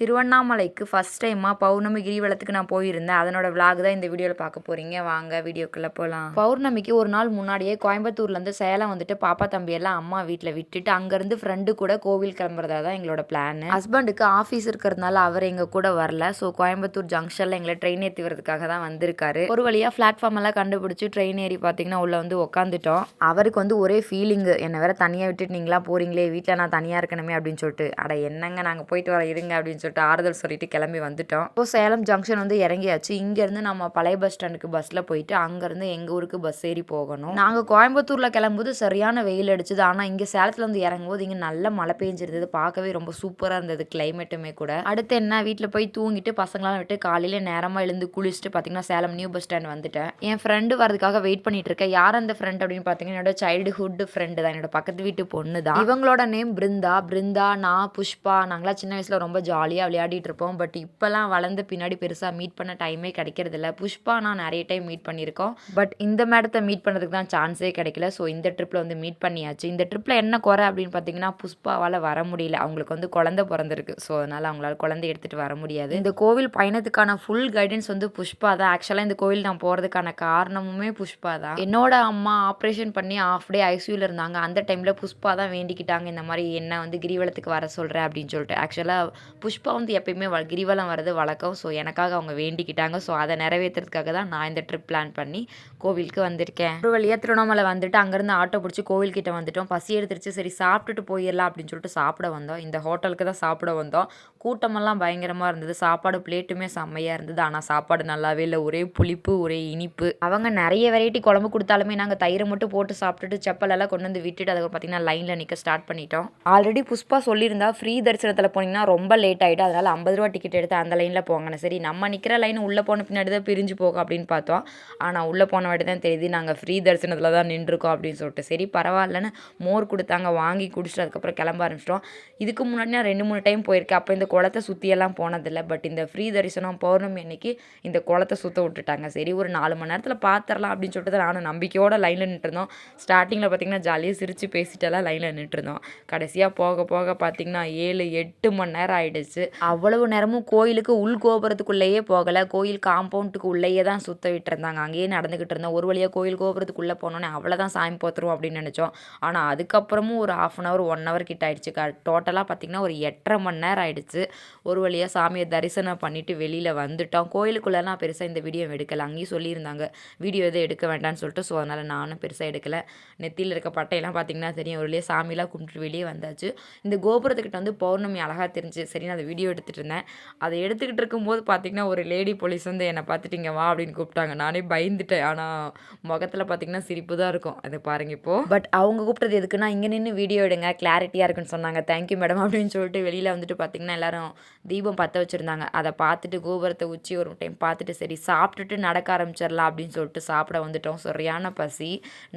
திருவண்ணாமலைக்கு ஃபஸ்ட் டைமாக பௌர்ணமி கிரிவலத்துக்கு நான் போயிருந்தேன். அதனோட விலாக் தான் இந்த வீடியோவில் பார்க்க போகிறீங்க வாங்க வீடியோக்குள்ளே போகலாம் பௌர்ணமிக்கு ஒரு நாள் முன்னாடியே கோயம்புத்தூர்லேருந்து சேலம் வந்துட்டு பாப்பா தம்பியெல்லாம் அம்மா வீட்டில் விட்டுட்டு அங்கேருந்து ஃப்ரெண்டு கூட கோவில் கிளம்புறதா தான் எங்களோட பிளான் ஹஸ்பண்டுக்கு ஆஃபீஸ் இருக்கிறதுனால அவர் எங்கள் கூட வரல. ஸோ கோயம்புத்தூர் ஜங்ஷனில் எங்களை ட்ரெயின் ஏற்றி வரதுக்காக தான் வந்திருக்காரு. ஒரு வழியாக பிளாட்ஃபார்ம் எல்லாம் கண்டுபிடிச்சி ட்ரெயின் ஏறி பார்த்தீங்கன்னா உள்ளே வந்து உட்காந்துட்டோம் அவருக்கு வந்து ஒரே ஃபீலிங்கு என்னை வேற தனியாக விட்டுட்டு நீங்களா போகிறீங்களே வீட்டில் நான் தனியாக இருக்கணுமே அப்படின்னு சொல்லிட்டு. அட என்னங்க நாங்கள் போயிட்டு வர இருங்க அப்படின்னு சொல்லிட்டு ஆறுதல் சொல்லிட்டு கிளம்பி வந்துட்டோம். இப்போ சேலம் ஜங்ஷன் வந்து இறங்கியாச்சு. இங்கேருந்து நம்ம பழைய பஸ் ஸ்டாண்டுக்கு பஸ்ஸில் போயிட்டு அங்கேருந்து எங்கள் ஊருக்கு பஸ் ஏறி போகணும். நாங்கள் கோயம்புத்தூரில் கிளம்பும்போது சரியான வெயில் அடிச்சுது. ஆனால் இங்கே சேலத்தில் வந்து இறங்கும்போது இங்கே நல்ல மழை பெஞ்சிருந்தது. பார்க்கவே ரொம்ப சூப்பராக இருந்தது கிளைமேட்டுமே கூட. அடுத்து என்ன வீட்டில் போய் தூங்கிட்டு பசங்களாம் விட்டு காலையில் நேரமாக எழுந்து குளிச்சுட்டு பார்த்தீங்கன்னா சேலம் நியூ பஸ் ஸ்டாண்ட் வந்துட்டேன். என் ஃப்ரெண்டு வரதுக்காக வெயிட் பண்ணிட்டு இருக்கேன். யார் அந்த ஃப்ரெண்ட் அப்படின்னு பார்த்தீங்கன்னா என்னோட சைல்டுஹுட் ஃப்ரெண்டு தான். என்னோட பக்கத்து வீட்டு பொண்ணு தான் இவங்களோட நேம் பிருந்தா. பிருந்தா நான் புஷ்பா. நாங்களாம் சின்ன வயசில் ரொம்ப ஜாலியாக விளையாடிட்டு இருப்போம். பட் இப்போலாம் வளர்ந்த பின்னாடி பெருசாக மீட் பண்ண டைமே கிடைக்கிறதில்ல. புஷ்பா நான் நிறைய டைம் மீட் பண்ணியிருக்கோம். பட் இந்த மேடத்தை மீட் பண்ணுறதுக்கு தான் சான்ஸே கிடைக்கல. ஸோ இந்த ட்ரிப்பில் வந்து மீட் பண்ணியாச்சு. இந்த ட்ரிப்பில் என்ன குறை அப்படின்னு பார்த்தீங்கன்னா புஷ்பாவால் வர முடியல. அவங்களுக்கு வந்து குழந்தை பிறந்திருக்கு. ஸோ அதனால் அவங்களால குழந்தை எடுத்துகிட்டு வர முடியாது. இந்த கோவில் பயணத்துக்கான ஃபுல் கைடன்ஸ் வந்து புஷ்பா தான். ஆக்சுவலாக இந்த கோவில் நான் போகிறதுக்கான காரணமுமே புஷ்பா தான். என்னோட அம்மா ஆப்ரேஷன் பண்ணி ஆஃப் டே ஐசியூவில் இருந்தாங்க. அந்த டைமில் புஷ்பா தான் வேண்டிக்கிட்டாங்க. இந்த மாதிரி என்ன வந்து கிரிவலத்துக்கு வர சொல்கிறேன் அப்படின்னு சொல்லிட்டு. ஆக்சுவலாக புஷ்பா வந்து எப்பயுமே வ கிரிவலம் வர்றது வழக்கம். ஸோ எனக்காக அவங்க வேண்டிக்கிட்டாங்க. ஸோ அதை நிறைவேற்றுறதுக்காக தான் நான் இந்த ட்ரிப் பிளான் பண்ணி கோவிலுக்கு வந்திருக்கேன். ஒரு வழியாக திருவண்ணாமலை வந்துட்டு அங்கேருந்து ஆட்டோ பிடிச்சி கோவில்கிட்ட வந்துட்டோம். பசி எடுத்துருச்சு. சரி சாப்பிட்டுட்டு போயிடலாம் அப்படின்னு சொல்லிட்டு சாப்பிட வந்தோம். இந்த ஹோட்டலுக்கு தான் சாப்பிட வந்தோம். கூட்டமெல்லாம் பயங்கரமாக இருந்தது. சாப்பாடு பிளேட்டுமே செம்மையாக இருந்தது. ஆனால் சாப்பாடு நல்லாவே இல்லை. ஒரே புளிப்பு ஒரே இனிப்பு. அவங்க நிறைய வெரைட்டி குழம்பு கொடுத்தாலுமே நாங்கள் தயிரை மட்டும் போட்டு சாப்பிட்டுட்டு செப்பலெல்லாம் கொண்டு வந்து விட்டுட்டு அதுக்கு பார்த்தீங்கன்னா லைனில் நிற்க ஸ்டார்ட் பண்ணிட்டோம். ஆல்ரெடி புஷ்பா சொல்லியிருந்தா ஃப்ரீ தரிசனத்தில் போனீங்கன்னா ரொம்ப லேட் ஆகிட்டு அதனால் ஐம்பது ரூபா டிக்கெட் எடுத்து அந்த லைனில் போங்கன்னு சரி நம்ம நிற்கிற லைன் உள்ளே போன பின்னாடி தான் பிரிஞ்சு போகும் அப்படின்னு பார்த்தோம். ஆனால் உள்ளே போன வாட்டி தான் தெரியுது நாங்கள் ஃப்ரீ தரிசனத்தில் தான் நின்றுருக்கோம் அப்படின்னு சொல்லிட்டு. சரி பரவாயில்லன்னு மோர் கொடுத்தாங்க வாங்கி குடிச்சிட்டு அதுக்கப்புறம் கிளம்ப ஆரம்பிச்சிட்டோம். இதுக்கு முன்னாடி நான் ரெண்டு மூணு டைம் போயிருக்கேன். அப்போ இந்த குளத்தை சுற்றியெல்லாம் போனதில்லை. பட் இந்த ஃப்ரீ தரிசனம் பௌர்ணமி அன்னைக்கு இந்த குளத்தை சுற்ற விட்டுட்டாங்க. சரி ஒரு நாலு மணி நேரத்தில் பார்த்துடலாம் அப்படின்னு சொல்லிட்டு நானும் நம்பிக்கையோட லைனில் நின்றுருந்தோம். ஸ்டார்டிங்கில் பார்த்தீங்கன்னா ஜாலியாக சிரித்து பேசிட்டெல்லாம் லைனில் நின்றுருந்தோம். கடைசியாக போக போக பார்த்தீங்கன்னா ஏழு எட்டு மணி நேரம் ஆயிடுச்சு. அவ்வளவு நேரமும் கோயிலுக்கு உள் கோபுரத்துக்குள்ளேயே போகலை. கோயில் காம்பவுண்டுக்கு உள்ளேயே தான் சுத்த விட்டுருந்தாங்க. அங்கேயே நடந்துக்கிட்டு இருந்தோம். ஒரு வழியாக கோயில் கோபுரத்துக்குள்ளே போனோன்னே அவ்வளோதான் சாமி போத்துரும் அப்படின்னு நினச்சோம். ஆனால் அதுக்கப்புறமும் ஒரு half an hour one hour கிட்ட ஆயிடுச்சு. க டோட்டலாக பார்த்திங்கன்னா ஒரு எட்டரை மணி நேரம் ஆயிடுச்சு. ஒரு வழியாக சாமியை தரிசனம் பண்ணிவிட்டு வெளியில் வந்துட்டோம். கோயிலுக்குள்ளெல்லாம் பெருசாக இந்த வீடியோ எடுக்கலை. அங்கேயும் சொல்லியிருந்தாங்க. வீடியோ எதுவும் எடுக்க வேண்டாம்னு சொல்லிட்டு ஸோ அதனால் நானும் பெருசாக எடுக்கலை. நெத்தியில் இருக்க பட்டையெல்லாம் பார்த்திங்கன்னா தெரியும். ஒரு வழியாக சாமிலாம் கும்பிட்டு வெளியே வந்தாச்சு. இந்த கோபுரத்துக்கிட்ட வந்து பௌர்ணமி அழகாக தெரிஞ்சு. சரி நான் அதை வீடியோ எடுத்துகிட்டு இருந்தேன் அதை எடுத்துக்கிட்டு இருக்கும்போது பார்த்திங்கன்னா ஒரு லேடி போலீஸ் வந்து என்னை பார்த்துட்டிங்க வா அப்படின்னு கூப்பிட்டாங்க. நானே பயந்துட்டேன். ஆனால் முகத்தில் பார்த்திங்கன்னா சிரிப்பு தான் இருக்கும். அதை பாருங்க இப்போது பட் அவங்க கூப்பிட்டது எதுக்குன்னா இங்கே நின்று வீடியோ எடுங்க. கிளாரிட்டியாக இருக்குன்னு சொன்னாங்க. தேங்க்யூ மேடம் அப்படின்னு சொல்லிட்டு வெளியில் வந்துட்டு பார்த்திங்கன்னா எல்லோரும் தீபம் பற்ற வச்சுருந்தாங்க. அதை பார்த்துட்டு கோபுரத்தை உச்சி ஒரு டைம் பார்த்துட்டு சரி சாப்பிட்டுட்டு நடக்க ஆரம்பிச்சிடலாம். அப்படின்னு சொல்லிட்டு சாப்பிட வந்துட்டோம். சரியான பசி.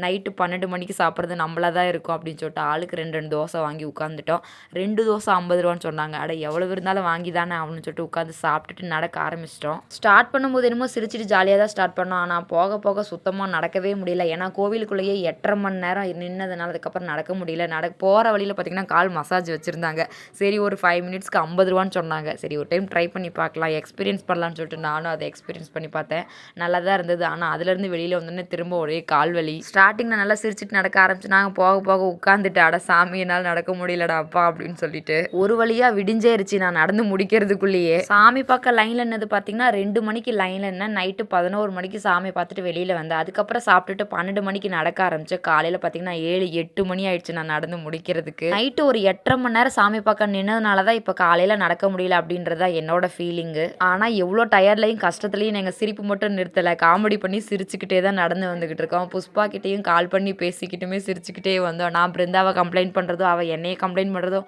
நைட்டு பன்னெண்டு மணிக்கு சாப்பிட்றது நம்மளாக தான் இருக்கும் அப்படின்னு சொல்லிட்டு ஆளுக்கு ரெண்டு ரெண்டு தோசை வாங்கி உட்காந்துட்டோம் ரெண்டு தோசை ஐம்பது ரூபான்னு சொன்னாங்க. அட எவ்வளோ இருந்தாலும் வாங்கி தானே ஆகணும்னு சொல்லிட்டு உட்காந்து சாப்பிட்டுட்டு நடக்க ஆரம்பிச்சிட்டோம். ஸ்டார்ட் பண்ணும்போது என்னமோ சிரிச்சிட்டு ஜாலியாக தான் ஸ்டார்ட் பண்ணோம். ஆனால் போக போக சுத்தமாக நடக்கவே முடியல. ஏன்னா கோவிலுக்குள்ளேயே எட்டரை மணி நேரம் நின்னதுனால அதுக்கப்புறம் நடக்க முடியல. நட போகிற வழியில் பார்த்திங்கன்னா கால் மசாஜ் வச்சுருந்தாங்க. சரி ஒரு ஃபைவ் மினிட்ஸ்க்கு ஐம்பது ரூபான்னு சொன்னாங்க. சரி ஒரு டைம் ட்ரை பண்ணி பார்க்கலாம். எக்ஸ்பீரியன்ஸ் பண்ணலான்னு சொல்லிட்டு நானும் அதை எக்ஸ்பீரியன்ஸ் பண்ணி பார்த்தேன். நல்லா தான் இருந்தது. ஆனால் அதுலேருந்து வெளியில் வந்தோடனே திரும்ப ஒரே கால் வலி. ஸ்டார்டிங்கில் நல்லா சிரிச்சிட்டு நடக்க ஆரம்பிச்சு நாங்கள் போக போக உட்காந்துட்டு அட சாமி என்னால் நடக்க முடியலடா அப்பா அப்படின்னு சொல்லிட்டு. ஒரு வழியாக விடிஞ்சேருச்சு நான் நடந்து முடிக்கிறதுக்குள்ளேயே. சாமி பார்க்க லைனில் என்னது பார்த்தீங்கன்னா ரெண்டு மணிக்கு லைனில் என்ன நைட்டு பதினோரு மணிக்கு சாமி பார்த்துட்டு வெளியில் வந்தேன். அதுக்கப்புறம் சாப்பிட்டுட்டு பன்னெண்டு மணிக்கு நடக்க ஆரம்பிச்சேன் காலையில் பார்த்தீங்கன்னா ஏழு எட்டு மணி ஆயிடுச்சு நான் நடந்து முடிக்கிறதுக்கு. நைட்டு ஒரு எட்டரை மணி நேரம் சாமி பார்க்க நின்னதுனால தான் இப்போ காலையில் நடக்க முடியல அப்படின்றதா என்னோட ஃபீலிங்கு ஆனால் எவ்வளோ டயர்ட்லையும் கஷ்டத்துலையும் நாங்கள் சிரிப்பு மட்டும் நிறுத்தலை. காமெடி பண்ணி சிரிச்சுக்கிட்டே தான் நடந்து வந்துக்கிட்டு இருக்கோம். புஷ்பா கிட்டேயும் கால் பண்ணி பேசிக்கிட்டுமே சிரிச்சுக்கிட்டே வந்தோம். நான் பிருந்தாவை கம்ப்ளைண்ட் பண்ணுறதோ அவள் என்னையே கம்ப்ளைண்ட் பண்ணுறதோ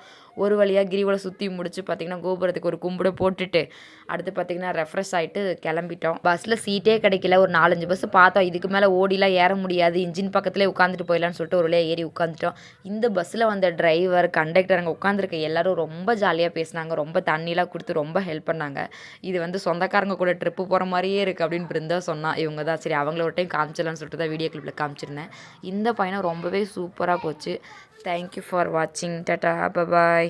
ஒரு வழியாக கிரிவலம் சுற்றி முடிச்சு பார்த்திங்கன்னா கோபுரத்துக்கு ஒரு கும்பிட போட்டுட்டு அடுத்து பார்த்திங்கன்னா ரெஃப்ரெஷ் ஆகிட்டு கிளம்பிட்டோம். பஸ்ஸில் சீட்டே கிடைக்கல. ஒரு நாலஞ்சு பஸ் பார்த்தோம். இதுக்கு மேலே ஓடிலாம் ஏற முடியாது. இன்ஜின் பக்கத்துலேயே உட்காந்துட்டு போயிடலான்னு சொல்லிட்டு ஒரு வழியாக ஏறி உட்காந்துட்டோம் இந்த பஸ்ஸில் வந்த டிரைவர் கண்டக்டர் அங்கே உட்காந்துருக்க எல்லாரும் ரொம்ப ஜாலியாக பேசினாங்க. ரொம்ப தண்ணிலாம் கொடுத்து ரொம்ப ஹெல்ப் பண்ணாங்க. இது வந்து சொந்தக்காரங்க கூட ட்ரிப்பு போகிற மாதிரியே இருக்குது அப்படின்னு பிருந்தா சொன்னால் இவங்க தான். சரி அவங்கள ஒரு டைம் காமிச்சிடலான்னு சொல்லிட்டு தான் வீடியோ கிளிப்பில் காமிச்சிருந்தேன். இந்த பயணம் ரொம்பவே சூப்பராக போச்சு. தேங்க்யூ ஃபார் வாட்சிங் டாட்டா பபாய்